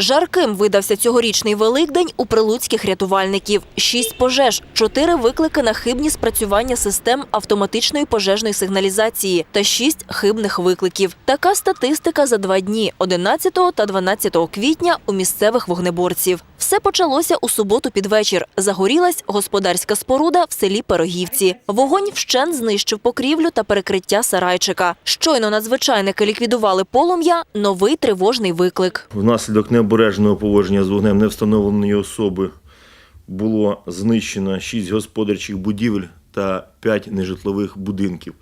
Жарким видався цьогорічний Великдень у прилуцьких рятувальників. Шість пожеж, чотири виклики на хибні спрацювання систем автоматичної пожежної сигналізації та шість хибних викликів. Така статистика за два дні 11 та 12 квітня у місцевих вогнеборців. Все почалося у суботу під вечір. Загорілась господарська споруда в селі Пирогівці. Вогонь вщен знищив покрівлю та перекриття сарайчика. Щойно надзвичайники ліквідували полум'я. Новий тривожний виклик. Внаслідок необережного поводження з вогнем невстановленої особи було знищено 6 господарчих будівель та 5 нежитлових будинків.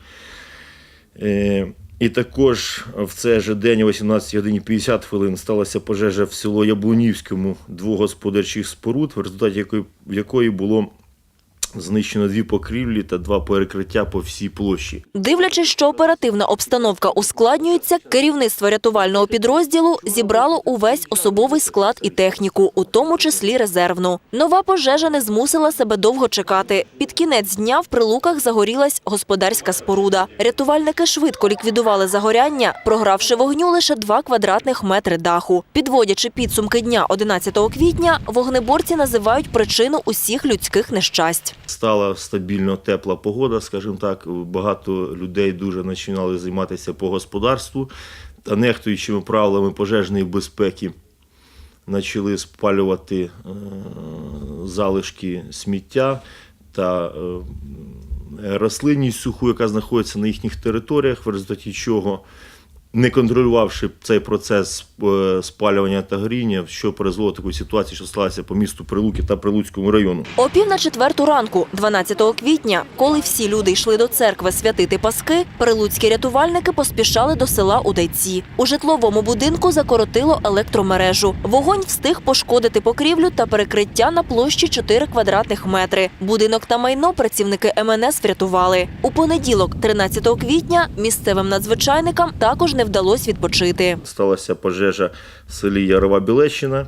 І також в цей же день о 18 годині 50 хвилин сталася пожежа в село Яблунівському. Двох господарчих споруд, в результаті якої, якої було знищено дві покрівлі та два перекриття по всій площі. Дивлячись, що оперативна обстановка ускладнюється, керівництво рятувального підрозділу зібрало увесь особовий склад і техніку, у тому числі резервну. Нова пожежа не змусила себе довго чекати. Під кінець дня в прилуках загорілась господарська споруда. Рятувальники швидко ліквідували загоряння, програвши вогню лише 2 квадратних метри даху. Підводячи підсумки дня 11 квітня, вогнеборці називають причину усіх людських нещасть. Стала стабільно тепла погода, скажімо так. Багато людей дуже починали займатися по господарству та нехтуючими правилами пожежної безпеки. Почали спалювати е, залишки сміття та е, рослинність суху, яка знаходиться на їхніх територіях, в результаті чого, не контролювавши цей процес е, спалювання та горіння, що призвело до такої ситуації, що сталася по місту Прилуки та Прилуцькому району. О пів на четверту ранку, 12 квітня, коли всі люди йшли до церкви святити паски, прилуцькі рятувальники поспішали до села Удайці. У житловому будинку закоротило електромережу. Вогонь встиг пошкодити покрівлю та перекриття на площі 4 квадратних метри. Будинок та майно працівники МНС врятували. У понеділок, 13 квітня, місцевим надзвичайникам також не вдалося відпочити. сталася пожежа в селі Ярова Білещина.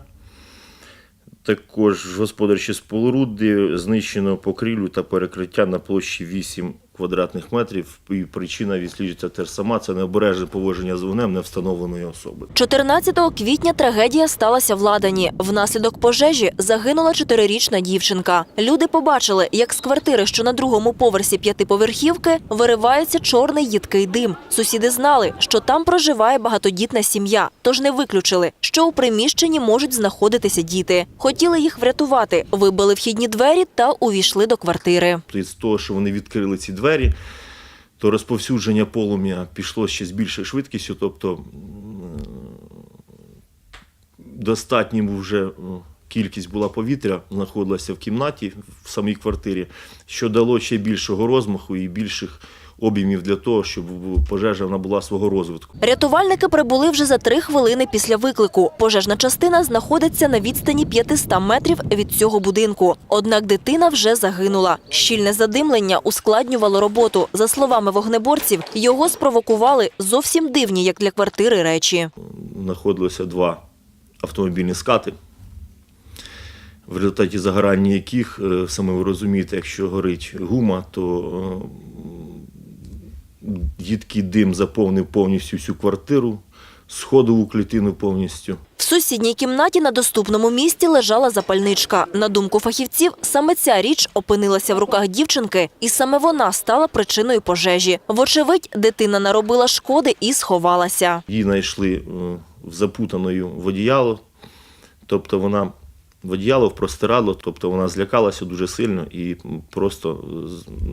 Також господарчі споруди знищено покрівлю та перекриття на площі 8 квадратних метрів. І причина відсліджується теж сама. Це необережне поводження з вогнем невстановленої особи. 14 квітня трагедія сталася в Ладані. Внаслідок пожежі загинула чотирирічна дівчинка. Люди побачили, як з квартири, що на другому поверсі п'ятиповерхівки, виривається чорний їдкий дим. Сусіди знали, що там проживає багатодітна сім'я, тож не виключили, що у приміщенні можуть знаходитися діти. Хотіли їх врятувати, вибили вхідні двері та увійшли до квартири. З того, що вони відкрили ці двері, то розповсюдження полум'я пішло ще з більшою швидкістю, тобто достатнім вже кількість була повітря, знаходилася в кімнаті, в самій квартирі, що дало ще більшого розмаху і більших обіймів для того, щоб пожежа вона була свого розвитку. Рятувальники прибули вже за три хвилини після виклику. Пожежна частина знаходиться на відстані 500 метрів від цього будинку. Однак дитина вже загинула. Щільне задимлення ускладнювало роботу. За словами вогнеборців, його спровокували зовсім дивні, як для квартири, речі. знаходилося два автомобільні скати, в результаті загорання яких, е, саме ви розумієте, якщо горить гума, то е, їдкий дим заповнив повністю всю квартиру, сходову клітину повністю. В сусідній кімнаті на доступному місці лежала запальничка. На думку фахівців, саме ця річ опинилася в руках дівчинки, і саме вона стала причиною пожежі. Вочевидь, дитина наробила шкоди і сховалася. Її знайшли е, в запутаною в одіяло, тобто вона в одіяло, в простирадло, тобто вона злякалася дуже сильно і просто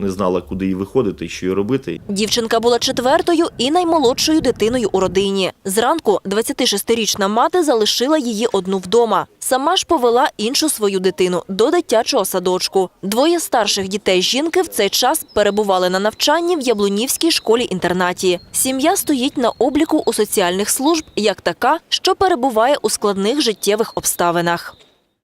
не знала, куди їй виходити і що їй робити. Дівчинка була четвертою і наймолодшою дитиною у родині. Зранку 26-річна мати залишила її одну вдома. Сама ж повела іншу свою дитину до дитячого садочку. Двоє старших дітей жінки в цей час перебували на навчанні в Яблунівській школі-інтернаті. Сім'я стоїть на обліку у соціальних служб як така, що перебуває у складних життєвих обставинах.